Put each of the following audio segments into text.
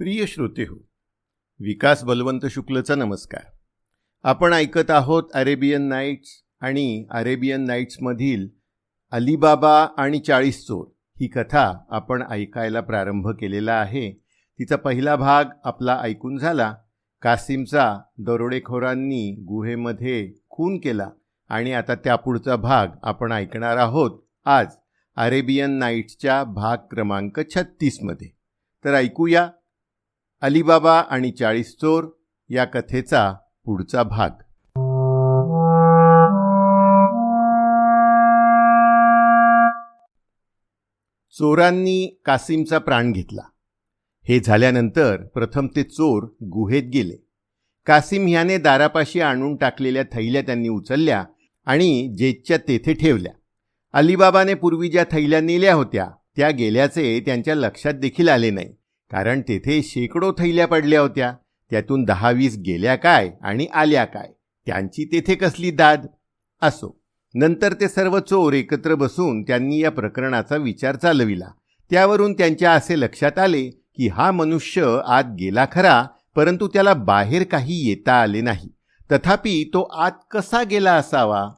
प्रिय श्रोते हो विकास बलवंत शुक्लचा नमस्कार. आपण ऐकत आहोत अरेबियन नाईट्स आणि अरेबियन नाईट्समधील अलिबाबा आणि चाळीस चोर ही कथा आपण ऐकायला प्रारंभ केलेला आहे. तिचा पहिला भाग आपला ऐकून झाला. कासिमचा दरोडेखोरांनी गुहेमध्ये खून केला आणि आता त्यापुढचा भाग आपण ऐकणार आहोत आज अरेबियन नाईट्सच्या भाग क्रमांक छत्तीसमध्ये. तर ऐकूया अलिबाबा आणि चाळीस चोर या कथेचा पुढचा भाग. चोरांनी कासिमचा प्राण घेतला. हे झाल्यानंतर प्रथम ते चोर गुहेत गेले. कासिम ह्याने दारापाशी आणून टाकलेल्या थैल्या त्यांनी उचलल्या आणि जेतच्या तेथे ठेवल्या. अलिबाबाने पूर्वी ज्या थैल्या नेल्या होत्या त्या गेल्याचे त्यांच्या लक्षात देखील आले नाही. कारण तेथे शेकडो थैल्या पडल्या होत्या. त्यातून दहा वीस गेल्या काय आणि आल्या काय? त्यांची तेथे कसली दाद? असो. नंतर ते सर्व चोर एकत्र बसून त्यांनी या प्रकरणाचा विचार चालविला. त्यावरून त्यांच्या असे लक्षात आले की हा मनुष्य आत गेला खरा परंतु त्याला बाहेर काही येता आले नाही. तथापि तो आत कसा गेला असावा?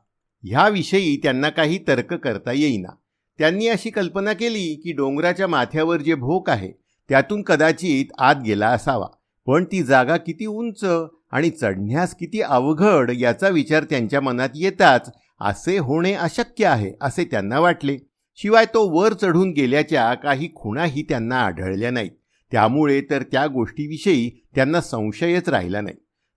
ह्याविषयी त्यांना काही तर्क करता येईना. त्यांनी अशी कल्पना केली की डोंगराच्या माथ्यावर जे भोक आहे त्यातून कदाचित आत गेला असावा. पण ती जागा किती उंच आणि चढण्यास किती अवघड याचा विचार त्यांच्या मनात येताच असे होणे अशक्य आहे असे त्यांना वाटले. शिवाय तो वर चढून गेल्याच्या काही खुणाही त्यांना आढळल्या नाहीत. त्यामुळे तर त्या गोष्टीविषयी त्यांना संशयच राहिला नाही.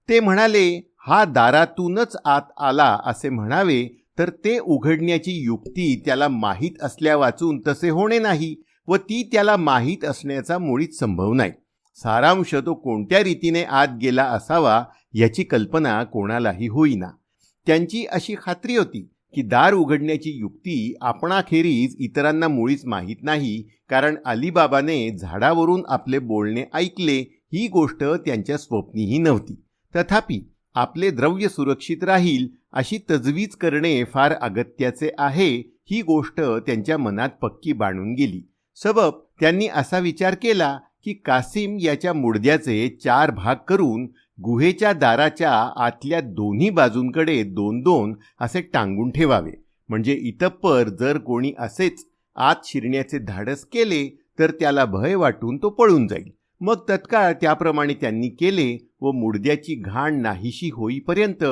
ते म्हणाले हा दारातूनच आत आला असे म्हणावे तर ते उघडण्याची युक्ती त्याला माहीत असल्या वाचून तसे होणे नाही. व ती त्याला माहीत असण्याचा मुळीच संभव नाही. सारांश तो कोणत्या रीतीने आत गेला असावा याची कल्पना कोणालाही होईना. त्यांची अशी खात्री होती की दार उघडण्याची युक्ती आपणाखेरीज इतरांना मुळीच माहीत नाही कारण अलीबाबाने झाडावरून आपले बोलणे ऐकले ही गोष्ट त्यांच्या स्वप्नीही नव्हती. तथापि आपले द्रव्य सुरक्षित राहील अशी तजवीज करणे फार अगत्याचे आहे ही गोष्ट त्यांच्या मनात पक्की बाणून गेली. सबब त्यांनी असा विचार केला की कासिम याच्या मुडद्याचे चार भाग करून गुहेच्या दाराच्या आतल्या दोन्ही बाजूंकडे दोन दोन असे टांगून ठेवावे. म्हणजे इतप्पर जर कोणी असेच आत शिरण्याचे धाडस केले तर त्याला भय वाटून तो पळून जाईल. मग तत्काळ त्याप्रमाणे त्यांनी केले व मुडद्याची घाण नाहीशी होईपर्यंत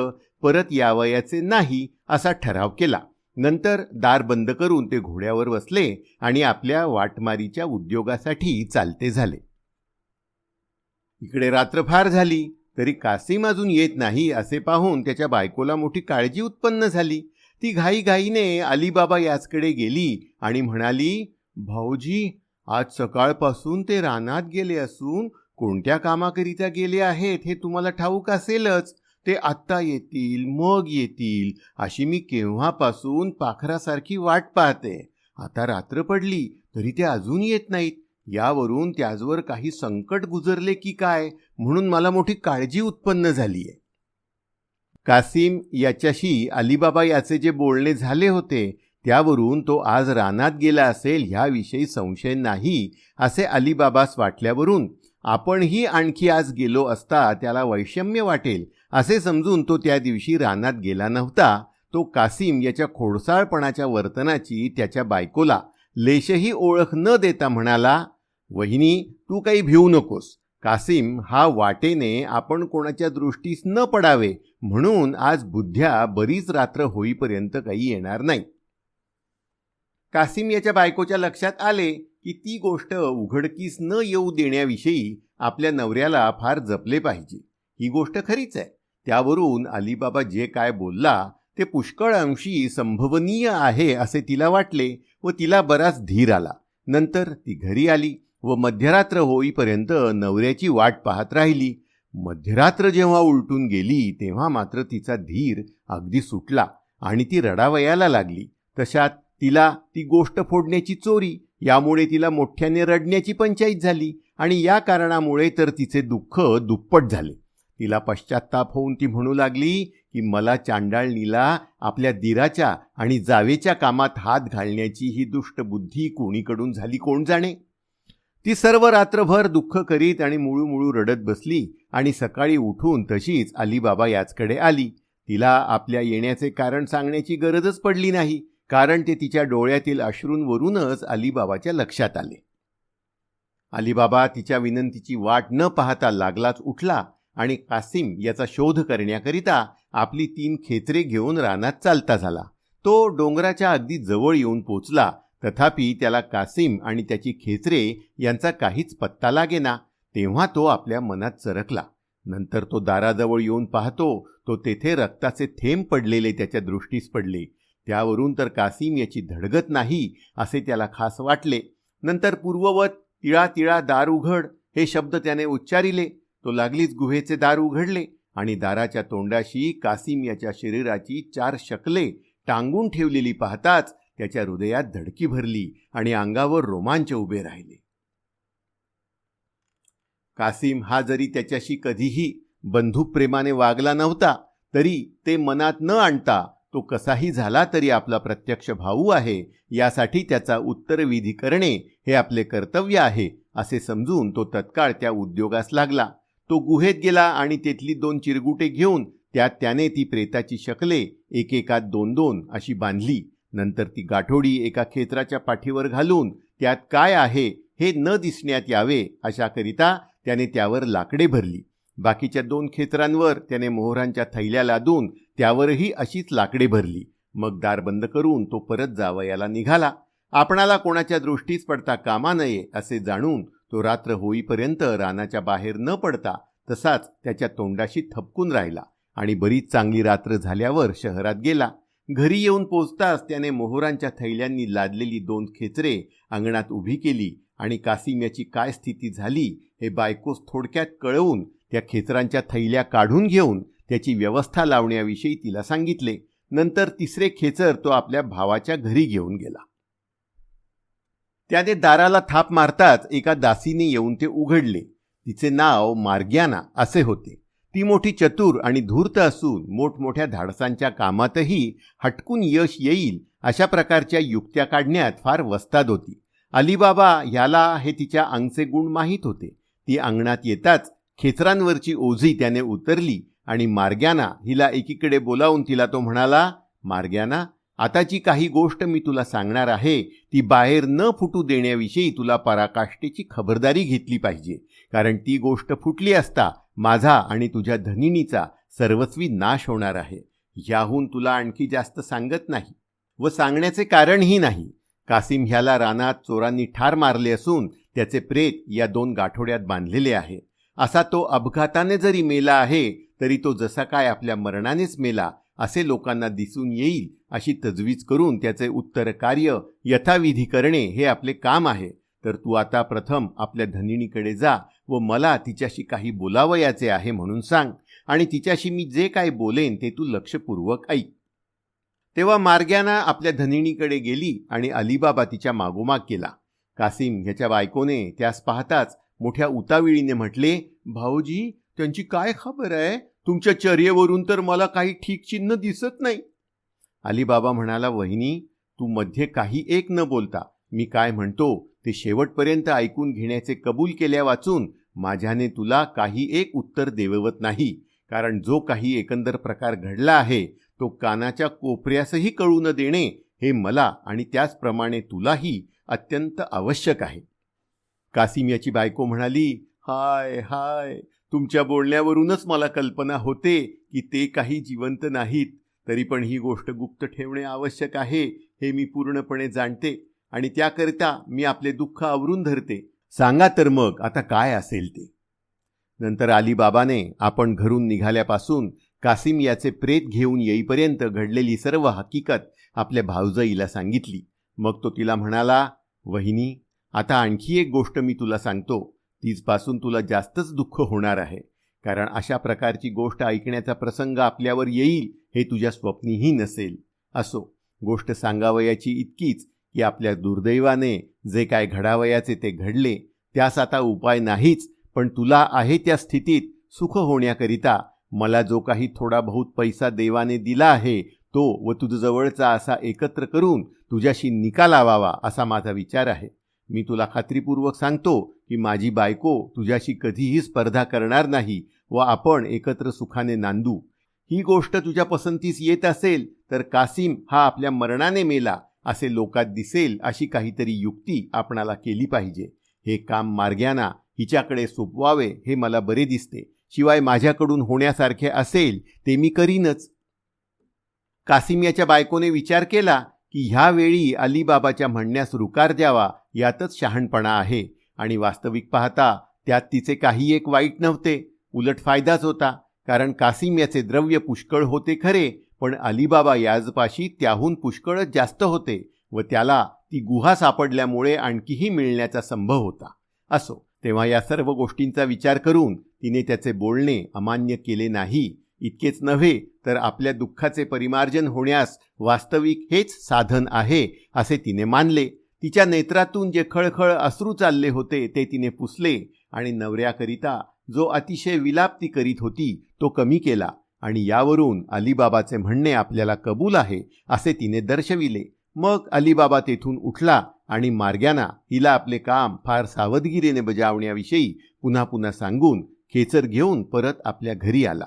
परत यावयाचे नाही असा ठराव केला. नंतर दार बंद करून ते घोड्यावर बसले आणि आपल्या वाटमारीच्या उद्योगासाठी चालते झाले. इकडे रात्र फार झाली तरी कासिम अजून येत नाही असे पाहून त्याच्या बायकोला मोठी काळजी उत्पन्न झाली. ती घाईघाईने अलीबाबा याचकडे गेली आणि म्हणाली भाऊजी आज सकाळपासून ते रानात गेले असून कोणत्या कामाकरिता गेले आहेत हे तुम्हाला ठाऊक असेलच. ते आत्ता येतील मग येतील अशी मी केव्हापासून पाखरासारखी वाट पाहते. आता रात्र पडली तरी ते अजून येत नाहीत. यावरून त्याचवर काही संकट गुजरले की काय? म्हणून मला मोठी काळजी उत्पन्न झालीय. कासिम याच्याशी अलिबाबा याचे जे बोलणे झाले होते त्यावरून तो आज रानात गेला असेल ह्याविषयी संशय नाही असे अलिबाबास वाटल्यावरून आपणही आणखी आज गेलो असता त्याला वैषम्य वाटेल. असे समजून तो त्या दिवशी रानात गेला नव्हता. तो कासिम याच्या खोडसाळपणाच्या वर्तनाची त्याच्या बायकोला लेशही ओळख न देता म्हणाला वहिनी तू काही भिवू नकोस. कासिम हा वाटेने आपण कोणाच्या दृष्टीस न पडावे. म्हणून आज बुद्ध्या बरीच रात्र होईपर्यंत काही येणार नाही. कासिम याच्या बायकोच्या लक्षात आले की ती गोष्ट उघडकीस न येऊ देण्याविषयी आपल्या नवऱ्याला फार जपले पाहिजे. ही गोष्ट खरीच आहे. त्यावरून अलीबाबा जे काय बोलला ते पुष्कळ अंशी संभवनीय आहे असे तिला वाटले व तिला बराच धीर आला. नंतर ती घरी आली व मध्यरात्र होईपर्यंत नवऱ्याची वाट पाहत राहिली. मध्यरात्र जेव्हा उलटून गेली तेव्हा मात्र तिचा धीर अगदी सुटला आणि ती रडावयाला लागली. तशात तिला ती गोष्ट फोडण्याची चोरी यामुळे तिला मोठ्याने रडण्याची पंचायत झाली आणि या कारणामुळे तर तिचे दुःख दुप्पट झाले. तिला पश्चाताप होऊन ती म्हणू लागली की मला चांडाळणीला आपल्या दिराच्या आणि जावेच्या कामात हात घालण्याची ही दुष्ट बुद्धी कोणीकडून झाली कोण जाणे? ती सर्व रात्रभर दुःख करीत आणि मुळू मुळू रडत बसली आणि सकाळी उठून तशीच अलीबाबा याचकडे आली. तिला आपल्या येण्याचे कारण सांगण्याची गरजच पडली नाही कारण ते तिच्या डोळ्यातील अश्रूंवरूनच अलीबाबाच्या लक्षात आले. अलीबाबा तिच्या विनंतीची वाट न पाहता लागलाच उठला आणि कासिम याचा शोध करण्याकरिता आपली तीन खेचरे घेऊन रानात चालता झाला. तो डोंगराच्या अगदी जवळ येऊन पोचला. तथापि त्याला कासिम आणि त्याची खेचरे यांचा काहीच पत्ता लागेना. तेव्हा तो आपल्या मनात चरकला. नंतर तो दाराजवळ येऊन पाहतो तो तेथे रक्ताचे थेंब पडलेले त्याच्या दृष्टीस पडले. त्यावरून तर कासिम याची धडगत नाही असे त्याला खास वाटले. नंतर पूर्ववत तिळा तिळा दार उघड हे शब्द त्याने उच्चारिले. तो लागलीच गुहेचे दार उघडले आणि दाराच्या तोंडाशी कासिम याच्या शरीराची चार शकले टांगून ठेवलेली पाहताच त्याच्या हृदयात धडकी भरली आणि अंगावर रोमांच उभे राहिले. कासिम हा जरी त्याच्याशी कधीही बंधुप्रेमाने वागला नव्हता तरी ते मनात न आणता तो कसाही झाला तरी आपला प्रत्यक्ष भाऊ आहे यासाठी त्याचा उत्तरविधी करणे हे आपले कर्तव्य आहे असे समजून तो तत्काळ त्या उद्योगास लागला. तो गुहेत गेला आणि तेथली दोन चिरगुटे घेऊन त्यात त्याने ती प्रेताची शकले एकेकात दोन दोन अशी बांधली. नंतर ती गाठोडी एका खेत्राच्या पाठीवर घालून त्यात काय आहे हे न दिसण्यात यावे अशाकरिता त्याने त्यावर लाकडे भरली. बाकीच्या दोन खेत्रांवर त्याने मोहरांच्या थैल्या लादून त्यावरही अशीच लाकडे भरली. मग दार बंद करून तो परत जावयाला निघाला. आपणाला कोणाच्या दृष्टीस पडता कामा नये असे जाणून तो रात्र होईपर्यंत रानाच्या बाहेर न पडता तसाच त्याच्या तोंडाशी थपकून राहिला आणि बरीच चांगली रात्र झाल्यावर शहरात गेला. घरी येऊन पोचताच त्याने मोहरांच्या थैल्यांनी लादलेली दोन खेचरे अंगणात उभी केली आणि कासिम याची काय स्थिती झाली हे बायकोस थोडक्यात कळवून त्या खेचरांच्या थैल्या काढून घेऊन त्याची व्यवस्था लावण्याविषयी तिला सांगितले. नंतर तिसरे खेचर तो आपल्या भावाच्या घरी घेऊन गेला. त्याने दाराला थाप मारताच एका दासीने येऊन ते उघडले. तिचे नाव मार्ग्याना असे होते. ती मोठी चतुर आणि धूर्त असून मोठमोठ्या धाडसांच्या कामातही हटकून यश येईल अशा प्रकारच्या युक्त्या काढण्यात फार वस्ताद होती. अलीबाबा ह्याला हे तिच्या अंगचे गुण माहीत होते. ती अंगणात येताच खेचरांवरची ओझी त्याने उतरली आणि मार्ग्याना हिला एकीकडे बोलावून तिला तो म्हणाला मार्ग्याना आताची काही गोष्ट मी तुला सांगणार आहे ती बाहेर न फुटू देण्याविषयी तुला पराकाष्ठेची खबरदारी घेतली पाहिजे. कारण ती गोष्ट फुटली असता माझा आणि तुझ्या धनिनीचा सर्वस्वी नाश होणार आहे. याहून तुला आणखी जास्त सांगत नाही व सांगण्याचे कारणही नाही. कासिम ह्याला रानात चोरांनी ठार मारले असून त्याचे प्रेत या दोन गाठोड्यात बांधलेले आहे. असा तो अपघाताने जरी मेला आहे तरी तो जसा काय आपल्या मरणानेच मेला असे लोकांना दिसून येईल अशी तजवीज करून त्याचे उत्तर कार्य यथाविधी करणे हे आपले काम आहे. तर तू आता प्रथम आपल्या धनिणीकडे जा व मला तिच्याशी काही बोलावयाचे आहे म्हणून सांग आणि तिच्याशी मी जे काय बोलेन ते तू लक्षपूर्वक ऐक. तेव्हा मार्ग्याना आपल्या धनिणीकडे गेली आणि अलिबाबा तिच्या मागोमाग केला. कासिम ह्याच्या बायकोने त्यास पाहताच मोठ्या उताविळीने म्हटले भाऊजी त्यांची काय खबर आहे? तुमच्या चर्येवरून तर मला काही ठीक चिन्ह दिसत नाही. अलीबाबा म्हणाला वहिनी तू मध्ये काही एक न बोलता. मी काय म्हणतो ते शेवटपर्यंत ऐकून घेण्याचे कबूल केल्या वाचून माझ्याने तुला काही एक उत्तर देववत नाही. कारण जो काही एकंदर प्रकार घडला आहे तो कानाच्या कोपऱ्यासही कळू न देणे हे मला आणि त्याचप्रमाणे तुलाही अत्यंत आवश्यक आहे. कासिम याची बायको म्हणाली हाय हाय तुमच्या बोलण्यावरूनच मला कल्पना होते की ते काही जिवंत नाहीत. तरी पण ही गोष्ट गुप्त ठेवणे आवश्यक आहे हे मी पूर्णपणे जाणते आणि त्याकरिता मी आपले दुःख आवरून धरते. सांगा तर मग आता काय असेल ते? नंतर अलीबाबाने आपण घरून निघाल्यापासून कासिम याचे प्रेत घेऊन येईपर्यंत घडलेली सर्व हकीकत आपल्या भाऊजाईला सांगितली. मग तो तिला म्हणाला वहिनी आता आणखी एक गोष्ट मी तुला सांगतो. तीचपासून तुला जास्तच दुःख होणार आहे. कारण अशा प्रकारची गोष्ट ऐकण्याचा प्रसंग आपल्यावर येईल हे तुझ्या स्वप्नीही नसेल. असो गोष्ट सांगावयाची इतकीच की आपल्या दुर्दैवाने जे काय घडावयाचे ते घडले त्यास आता उपाय नाहीच पण तुला आहे त्या स्थितीत सुख होण्याकरिता मला जो काही थोडा बहुत पैसा देवाने दिला आहे तो व तुझजवळचा असा एकत्र करून तुझ्याशी निकाल लावावा असा माझा विचार आहे. मी तुला खात्रीपूर्वक सांगतो की माझी बायको तुझ्याशी कधीही स्पर्धा करणार नाही व आपण एकत्र सुखाने नांदू. ही गोष्ट तुझ्या पसंतीस येत असेल तर कासिम हा आपल्या मरणाने मेला असे लोकात दिसेल अशी काहीतरी युक्ती आपणाला केली पाहिजे. हे काम मार्ग्याना हिच्याकडे सोपवावे हे मला बरे दिसते. शिवाय माझ्याकडून होण्यासारखे असेल ते मी करीनच. कासिम याच्या बायकोने विचार केला की ह्यावेळी अलीबाबाच्या म्हणण्यास रुकार द्यावा यातच शहाणपणा आहे. आणि वास्तविक पाहता त्यात तिचे काही एक वाईट नव्हते. उलट फायदाच होता कारण कासिम याचे द्रव्य पुष्कळ होते खरे पण अलीबाबा याजपाशी त्याहून पुष्कळच जास्त होते व त्याला ती गुहा सापडल्यामुळे आणखीही मिळण्याचा संभव होता. असो तेव्हा या सर्व गोष्टींचा विचार करून तिने त्याचे बोलणे अमान्य केले नाही. इतकेच नव्हे तर आपल्या दुःखाचे परिमार्जन होण्यास वास्तविक हेच साधन आहे असे तिने मानले. तिच्या नेत्रातून जे खळखळ अश्रू चालले होते ते तिने पुसले आणि नवऱ्याकरिता जो अतिशय विलाप ती करीत होती तो कमी केला आणि यावरून अलीबाबाचे म्हणणे आपल्याला कबूल आहे असे तिने दर्शविले. मग अलीबाबा तेथून उठला आणि मार्ग्याना हिला आपले काम फार सावधगिरीने बजावण्याविषयी पुन्हा पुन्हा सांगून खेचर घेऊन परत आपल्या घरी आला.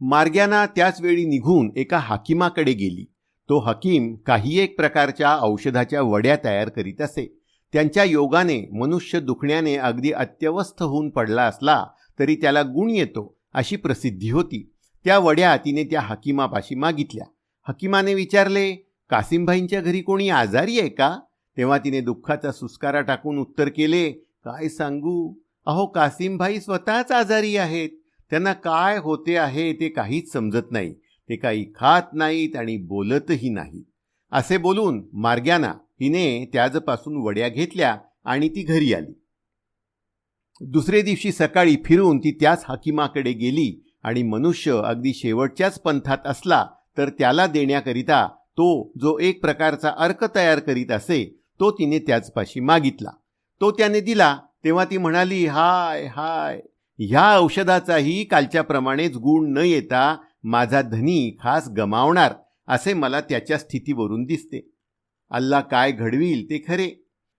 मार्ग्याना त्याच वेळी निघून एका हाकिमाकडे गेली. तो हकीम काही एक प्रकारच्या औषधाच्या वड्या तयार करीत असे. त्यांच्या योगाने मनुष्य दुखण्याने अगदी अत्यवस्थ होऊन पडला असला तरी त्याला गुण येतो अशी प्रसिद्धी होती. त्या वड्या तिने त्या हकीमापाशी मागितल्या. हकीमाने विचारले कासिमभाईंच्या घरी कोणी आजारी आहे का? तेव्हा तिने दुःखाचा सुस्कारा टाकून उत्तर केले काय सांगू? अहो कासिमभाई स्वतःच आजारी आहेत. त्यांना काय होते आहे ते काहीच समजत नाही. ते काही खात नाहीत आणि बोलतही नाहीत. असे बोलून मार्ग्याना हिने त्याजपासून वड्या घेतल्या आणि ती घरी आली. दुसरे दिवशी सकाळी फिरून ती त्याच हाकिमाकडे गेली आणि मनुष्य अगदी शेवटच्याच पंथात असला तर त्याला देण्याकरिता तो जो एक प्रकारचा अर्क तयार करीत असे तो तिने त्याचपाशी मागितला. तो त्याने दिला तेव्हा ती म्हणाली हाय हाय ह्या औषधाचाही कालच्याप्रमाणेच गुण न येता माझा धनी खास गमावणार असे मला त्याच्या स्थितीवरून दिसते. अल्ला काय घडवील ते खरे.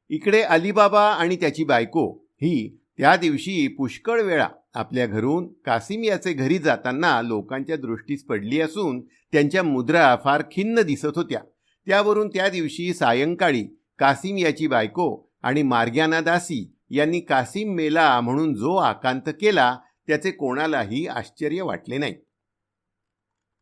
इकडे अलीबाबा आणि त्याची बायको ही त्या दिवशी पुष्कळ वेळा आपल्या घरून कासिम याचे घरी जाताना लोकांच्या दृष्टीस पडली असून त्यांच्या मुद्रा फार खिन्न दिसत होत्या. त्यावरून त्या दिवशी सायंकाळी कासिम याची बायको आणि मार्ग्याना दासी यांनी कासिम मेला म्हणून जो आकांत केला त्याचे कोणालाही आश्चर्य वाटले नाही.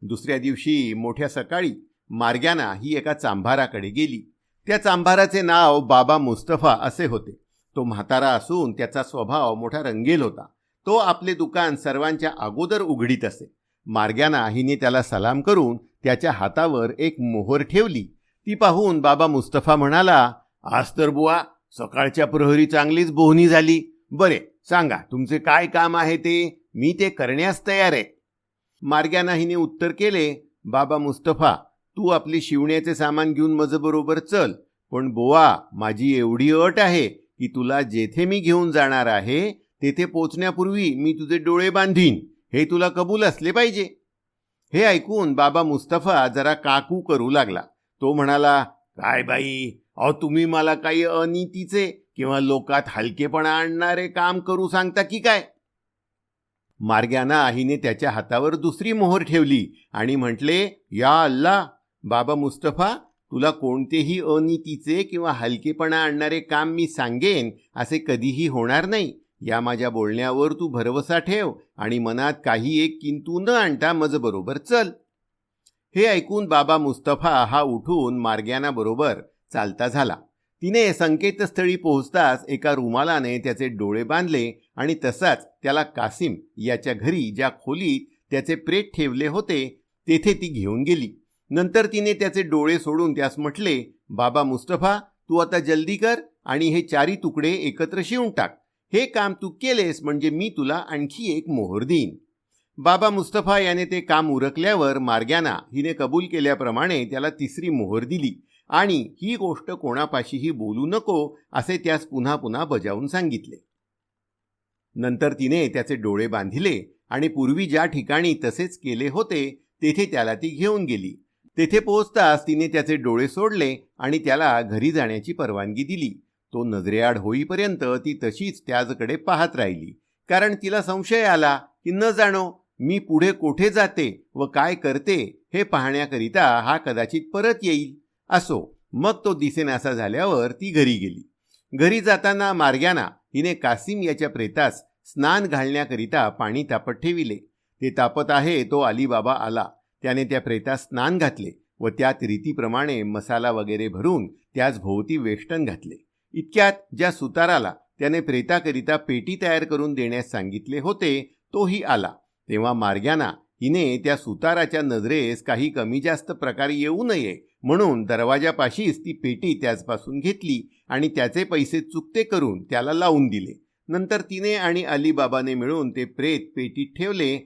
दुसऱ्या दिवशी मोठ्या सकाळी मार्ग्याना ही एका चांभाराकडे गेली. त्या चांभाराचे नाव बाबा मुस्तफा असे होते. तो म्हातारा असून त्याचा स्वभाव मोठा रंगेल होता. तो आपले दुकान सर्वांच्या अगोदर उघडीत असे. मार्ग्याना हिने त्याला सलाम करून त्याच्या हातावर एक मोहर ठेवली. ती पाहून बाबा मुस्तफा म्हणाला आज तर बुवा सकाळच्या प्रहरी चांगलीच बोहणी झाली. बरे सांगा तुमचे काय काम आहे ते? मी ते करण्यास तयार आहे. मार्ग्याना हिने उत्तर केले बाबा मुस्तफा तू आपले शिवण्याचे सामान घेऊन बरोबर चल पण बोवा माझी एवढी अट आहे की तुला जेथे मी घेऊन जाणार आहे तेथे पोचण्यापूर्वी मी तुझे डोळे बांधीन. हे तुला कबूल असले पाहिजे. हे ऐकून बाबा मुस्तफा जरा काकू करू लागला. तो म्हणाला काय बाई अहो तुम्ही मला काही अनितीचे किंवा लोकात हलकेपणा आणणारे काम करू सांगता की काय? मार्ग्याना आईने त्याच्या हातावर दुसरी मोहर ठेवली आणि म्हटले या अल्ला बाबा मुस्तफा तुला कोणतेही अनितीचे किंवा हलकेपणा आणणारे काम मी सांगेन असे कधीही होणार नाही. या माझ्या बोलण्यावर तू भरवसा ठेव आणि मनात काही एक किंतू न आणता मज बरोबर चल. हे ऐकून बाबा मुस्तफा हा उठून मार्ग्यानाबरोबर चालता झाला. तिने संकेतस्थळी पोहोचताच एका रुमालाने त्याचे डोळे बांधले आणि तसाच त्याला कासिम याच्या घरी ज्या खोलीत त्याचे प्रेत ठेवले होते तेथे ती घेऊन गेली. नंतर तिने त्याचे डोळे सोडून त्यास म्हटले बाबा मुस्तफा तू आता जल्दी कर आणि हे चारी तुकडे एकत्र शिवून टाक. हे काम तू केलेस म्हणजे मी तुला आणखी एक मोहर देईन. बाबा मुस्तफा याने ते काम उरकल्यावर मार्ग्याना हिने कबूल केल्याप्रमाणे त्याला तिसरी मोहर दिली. आणि ही गोष्ट कोणापाशीही बोलू नको असे त्यास पुन्हा पुन्हा बजावून सांगितले. नंतर तिने त्याचे डोळे बांधिले आणि पूर्वी ज्या ठिकाणी तसेच केले होते तेथे त्याला ती घेऊन गेली. तेथे पोहोचताच तिने त्याचे डोळे सोडले आणि त्याला घरी जाण्याची परवानगी दिली. तो नजरेआड होईपर्यंत ती तशीच त्याचकडे पाहत राहिली. कारण तिला संशय आला की न जाणो मी पुढे कोठे जाते व काय करते हे पाहण्याकरिता हा कदाचित परत येईल. असो. मग तो दिसेनासा झाल्यावर ती घरी गेली. घरी जाताना मार्ग्याना हिने कासिम याच्या प्रेतास स्नान घालण्याकरिता पाणी तापत ठेविले. ते तापत आहे तो अलीबाबा आला. त्याने त्या प्रेतास स्नान घातले व त्यात रीतीप्रमाणे मसाला वगैरे भरून त्याच भोवती वेष्टन घातले. इतक्यात ज्या सुताराला त्याने प्रेताकरिता पेटी तयार करून देण्यास सांगितले होते तोही आला. तेव्हा मार्ग्याना हिने त्या सुताराच्या नजरेस काही कमी जास्त प्रकारे येऊ नये म्हणून दरवाजापाशीच ती पेटी त्याचपासून घेतली आणि त्याचे पैसे चुकते करून त्याला लावून दिले. नंतर तिने आणि अलीबाबाने मिळून ते प्रेत पेटीत ठेवले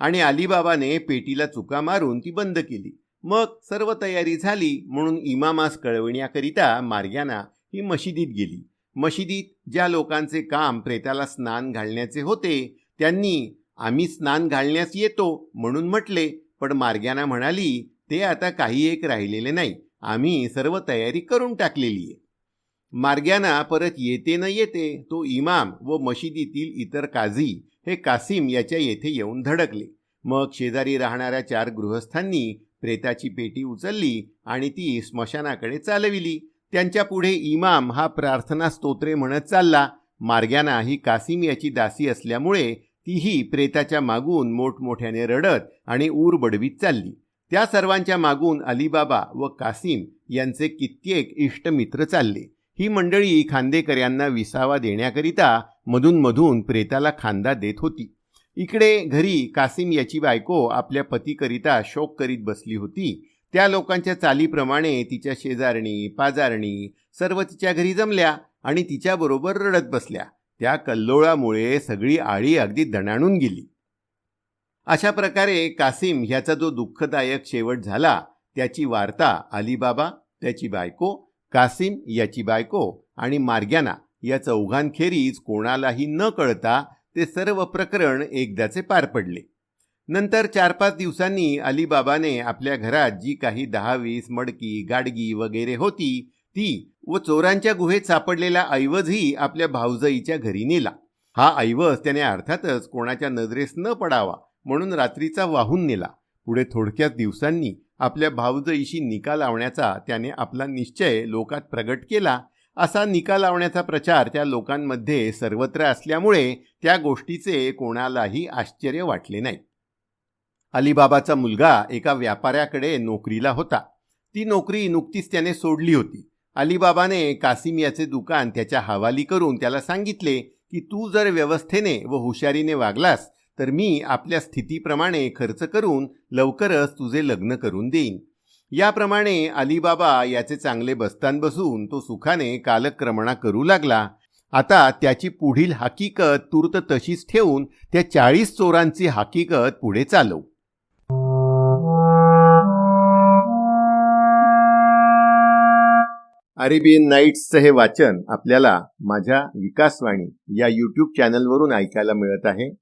आणि अलीबाबाने पेटीला चुका मारून ती बंद केली. मग सर्व तयारी झाली म्हणून इमामास कळविण्याकरिता मार्ग्याना ही मशिदीत गेली. मशिदीत ज्या लोकांचे काम प्रेताला स्नान घालण्याचे होते त्यांनी आम्ही स्नान घालण्यास येतो म्हणून म्हटले. पण मार्ग्याना म्हणाली ते आता काही एक राहिलेले नाही. आम्ही सर्व तयारी करून टाकलेली आहे. मार्ग्याना परत येते न येते तो इमाम व मशिदीतील इतर काझी हे कासिम याच्या येथे येऊन धडकले. मग शेजारी राहणाऱ्या चार गृहस्थांनी प्रेताची पेटी उचलली आणि ती स्मशानाकडे चालविली. त्यांच्या पुढे इमाम हा प्रार्थना स्तोत्रे म्हणत चालला. मार्ग्याना ही कासिम याची दासी असल्यामुळे तीही प्रेताच्या मागून मोठमोठ्याने रडत आणि ऊर बडवीत चालली. त्या सर्वांच्या मागून अलीबाबा व कासिम यांचे कित्येक इष्टमित्र चालले. ही मंडळी खांदेकर यांना विसावा देण्याकरिता मधून मधून प्रेताला खांदा देत होती. इकडे घरी कासिम याची बायको आपल्या पतीकरिता शोक करीत बसली होती. त्या लोकांच्या चालीप्रमाणे तिच्या शेजारणी पाजारणी सर्व तिच्या घरी जमल्या आणि तिच्याबरोबर रडत बसल्या. त्या कल्लोळामुळे सगळी आळी अगदी दणाणून गेली. अशा प्रकारे कासिम ह्याचा जो दुःखदायक शेवट झाला त्याची वार्ता अलीबाबा त्याची बायको कासिम याची बायको आणि मार्ग्याना या चौघांखेरीज कोणालाही न कळता ते सर्व प्रकरण एकदाचे पार पडले. नंतर चार पाच दिवसांनी अलीबाबाने आपल्या घरात जी काही दहा वीस मडकी गाडगी वगैरे होती ती व चोरांच्या गुहेत सापडलेला ऐवजही आपल्या भाऊजईच्या घरी नेला. हा ऐवज त्याने अर्थातच कोणाच्या नजरेस न पडावा म्हणून रात्रीचा वाहून नेला. पुढे थोडक्याच दिवसांनी आपल्या भावजईशी निकाल लावण्याचा त्याने आपला निश्चय लोकात प्रगट केला. असा निकाल लावण्याचा प्रचार त्या लोकांमध्ये सर्वत्र असल्यामुळे त्या गोष्टीचे कोणालाही आश्चर्य वाटले नाही. अलीबाबाचा मुलगा एका व्यापाऱ्याकडे नोकरीला होता. ती नोकरी नुकतीच त्याने सोडली होती. अलीबाबाने कासिम याचे दुकान त्याच्या हवाली करून त्याला सांगितले की तू जर व्यवस्थेने व हुशारीने वागलास तर मी आपल्या स्थितीप्रमाणे खर्च करून लवकरच तुझे लग्न करून देईन. याप्रमाणे अलीबाबा याचे चांगले बस्तान बसून तो सुखाने कालक्रमणा करू लागला. आता त्याची पुढील हकीकत तूर्त तशीच ठेवून त्या चाळीस चोरांची हकीकत पुढे चालव. अरेबियन नाईट्सचं हे वाचन आपल्याला माझ्या विकासवाणी या यूट्यूब चॅनलवरून ऐकायला मिळत आहे.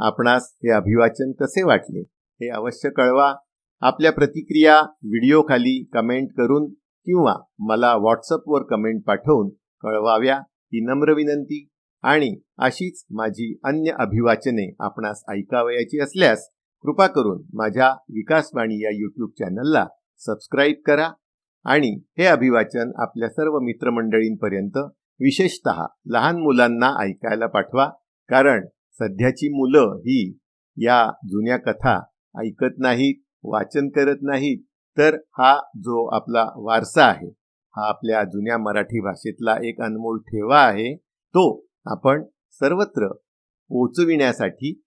आपणास हे अभिवाचन कसे वाटले हे अवश्य कळवा. आपल्या प्रतिक्रिया व्हिडिओ खाली कमेंट करून किंवा मला व्हॉट्सअपवर कमेंट पाठवून कळवाव्या ही नम्र विनंती. आणि अशीच माझी अन्य अभिवाचने आपणास ऐकावयाची असल्यास कृपा करून माझ्या विकासवाणी या यूट्यूब चॅनलला सबस्क्राईब करा. आणि हे अभिवाचन आपल्या सर्व मित्रमंडळींपर्यंत विशेषत लहान मुलांना ऐकायला पाठवा. कारण सध्याची मुलं ही या जुन्या कथा ऐकत नाहीत वाचन करत नाहीत तर हा जो आपला वारसा आहे हा आपल्या जुन्या मराठी भाषेतला एक अनमोल ठेवा आहे तो आपण सर्वत्र पोचविण्यासाठी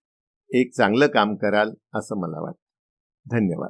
एक चांगलं काम कराल असं मला वाटतं. धन्यवाद.